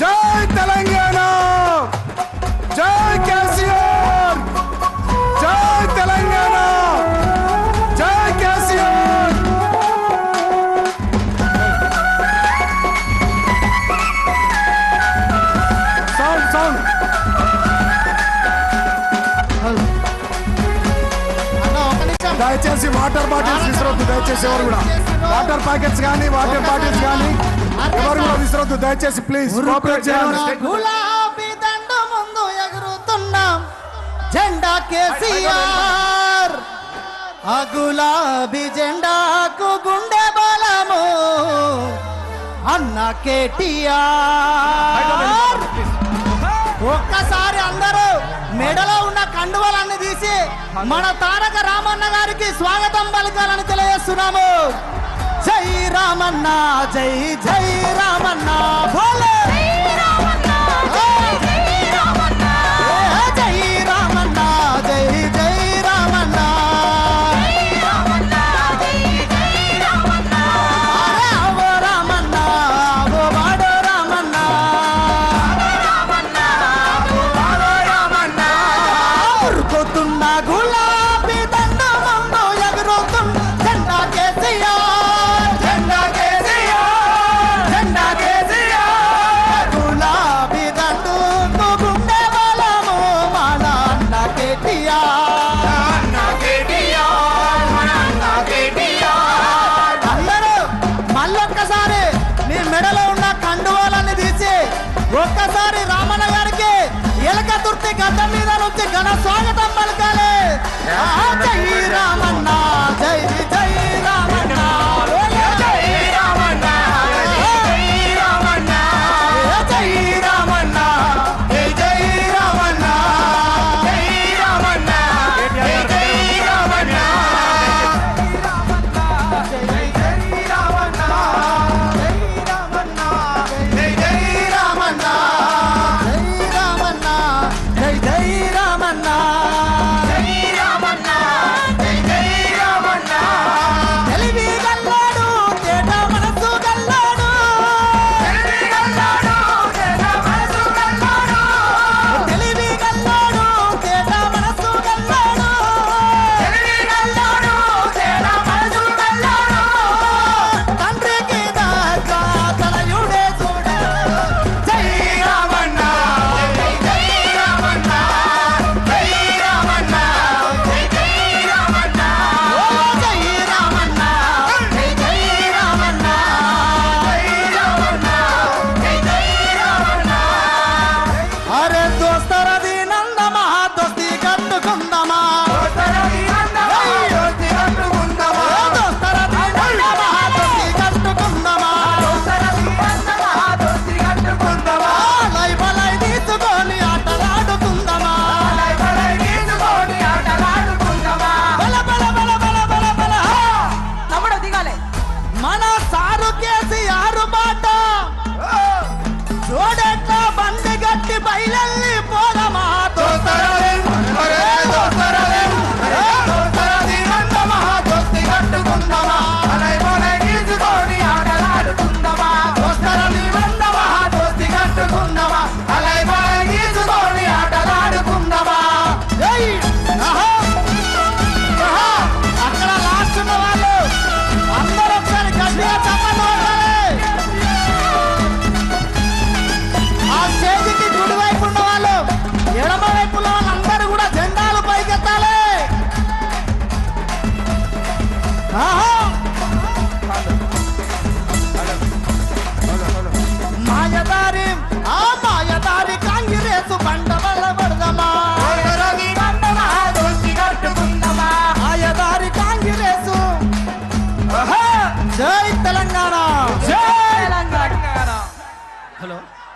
జై తెలంగాణ జై కేసీఆర్ జై తెలంగాణ జై కేసీఆర్ సౌండ్ సౌండ్ దయచేసి వాటర్ బాటిల్స్ విసరొద్దు దయచేసి ఎవరు కూడా. వాటర్ ప్యాకెట్స్ కానీ వాటర్ బాటిల్స్ కానీ ఎవరు కూడా విసరొద్దు దయచేసి ప్లీజ్. కోఆపరేట్ చేయండి. గులాబీ దండ ముందు ఎగురుతున్నాం. జెండా కేసీఆర్. ఆ గులాబీ జెండాకు గుండె బలము. అన్న కేటీఆర్. ఒక్కసారి అందరూ మెడలో ఉన్న కండువలన్నీ చేసి మన తారక రామన్న గారికి స్వాగతం పలకాలని తెలియజేస్తున్నాము. జై రామన్న జై జై రామన్న. ఉరుకుతున్న గులాబీ దండ ముందు ఎగురుతున్న జెండా కేసీఆర్. జెండా కేసీఆర్. జెండా కేసీఆర్. గులాబీ దండు గుండె బలము మన అన్న కేటీఆర్. అందరూ మళ్ళొక్కసారి మీ మెడలో ఉన్న కండువాలన్నీ తీసి ఒక్కసారి